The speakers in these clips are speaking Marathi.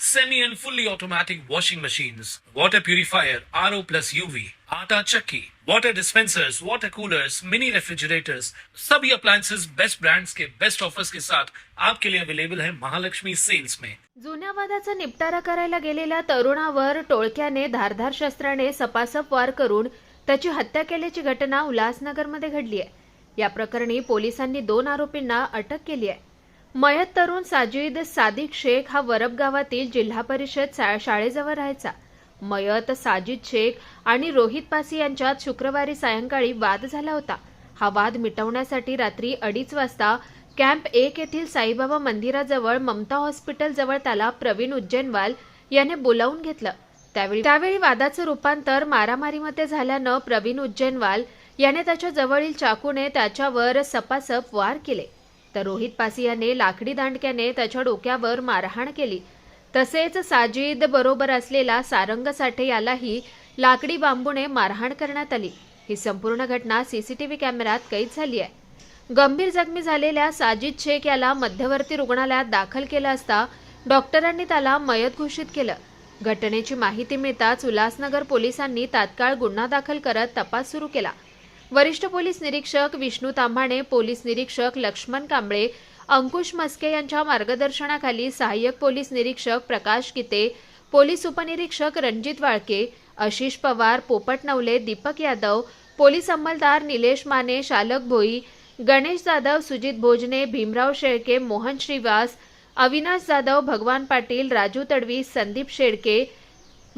semi and fully automatic washing machines, water purifier, RO plus UV, आटा चक्की, water dispensers, water coolers, mini refrigerators, सभी appliances. बेस्ट brands के बेस्ट ऑफर्स के साथ आपके लिए अवेलेबल है महालक्ष्मी सेल्स में जुन्या वादाचा निपटारा करायला गेलेल्या तरुणावर टोळक्याने धारधार शस्त्राने सपासप वार करून त्याची हत्या केल्याची घटना उल्हासनगरमध्ये घडली आहे. या प्रकरणी पोलिसांनी दोन आरोपींना अटक केली आहे. मयत तरुण साजिद सादिक शेख हा वरब गावातील जिल्हा परिषद शा- शाळेजवळ राहायचा. मयत साजिद शेख आणि रोहित पासी यांच्यात शुक्रवारी सायंकाळी वाद झाला होता. हा वाद मिटवण्यासाठी रात्री अडीच वाजता कॅम्प एक येथील साईबाबा मंदिराजवळ ममता हॉस्पिटल जवळ त्याला प्रवीण उज्जैनवाल याने बोलावून घेतलं. त्यावेळी त्यावेळी वादाचं रूपांतर मारामारीमध्ये झाल्यानं प्रवीण उज्जैनवाल याने त्याच्या जवळील चाकूने त्याच्यावर सपासप वार केले. तर रोहित पासियाने लाकडी दांडक्याने त्याच्या डोक्यावर मारहाण केली. तसेच साजिद बरोबर असलेला सारंग साठे यालाही लाकडी बांबूने मारहाण करण्यात आली. ही संपूर्ण घटना सीसीटीव्ही कॅमेऱ्यात कैद झाली आहे. गंभीर जखमी झालेल्या साजिद शेख याला मध्यवर्ती रुग्णालयात दाखल केलं असता डॉक्टरांनी त्याला मयत घोषित केलं. घटनेची माहिती मिळताच उल्हासनगर पोलिसांनी तात्काळ गुन्हा दाखल करत तपास सुरू केला. वरिष्ठ पोलीस निरीक्षक विष्णू तांभाणे पोलीस निरीक्षक लक्ष्मण कांबळे अंकुश मस्के यांच्या मार्गदर्शनाखाली सहाय्यक पोलीस निरीक्षक प्रकाश गीते पोलीस उपनिरीक्षक रणजित वाळके आशिष पवार पोपट नवले दीपक यादव पोलीस अंमलदार निलेश माने शालक भोई गणेश जाधव सुजित भोजने भीमराव शेळके मोहन श्रीवास अविनाश जाधव भगवान पाटील राजू तडवी संदीप शेळके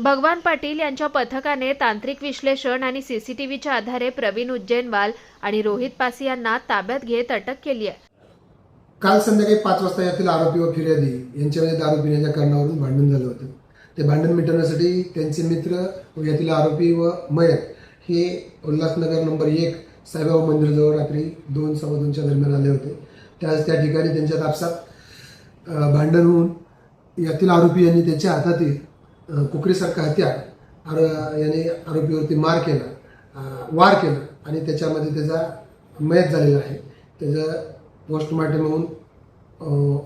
भगवान पाटील यांच्या पथकाने तांत्रिक विश्लेषण आणि सीसीटीव्हीच्या आधारे प्रवीण उज्जैनवाल आणि रोहित पासी यांना ताब्यात घेत अटक केली आहे. काल संध्याकाळी पाच वाजता यातील आरोपी व फिर्यादी. यांच्यामध्ये दारू पिण्याच्या कारणावरून भांडण झालं होतं. ते भांडण मिटवण्यासाठी त्यांचे मित्र व यातील आरोपी व मयत हे उल्हासनगर नंबर एक साईबाबा मंदिराजवळ रात्री दोन सव्वा दोनच्या दरम्यान आले होते. त्याच त्या ठिकाणी त्यांच्या तापसात भांडण होऊन यातील आरोपी यांनी त्यांच्या हातातील कुकरीसारखं हत्यार आरो याने आरोपीवरती मार केला वार केला आणि त्याच्यामध्ये त्याचा मयत झालेला आहे. त्याचं पोस्टमार्टम होऊन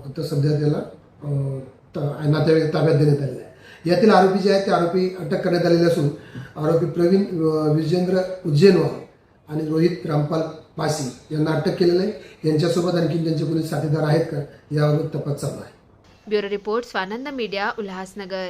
आता सध्या त्याला नातेवाईक ताब्यात देण्यात आलेलं आहे. यातील आरोपी जे आहेत ते आरोपी अटक करण्यात आलेले असून आरोपी प्रवीण विजेंद्र उज्जैनवाल आणि रोहित रामपाल पासी यांना अटक केलेलं आहे. यांच्यासोबत आणखी त्यांचे कोणी साथीदार आहेत का याबाबत तपास चालू आहे. Bureau report Swanand media Ulhasnagar.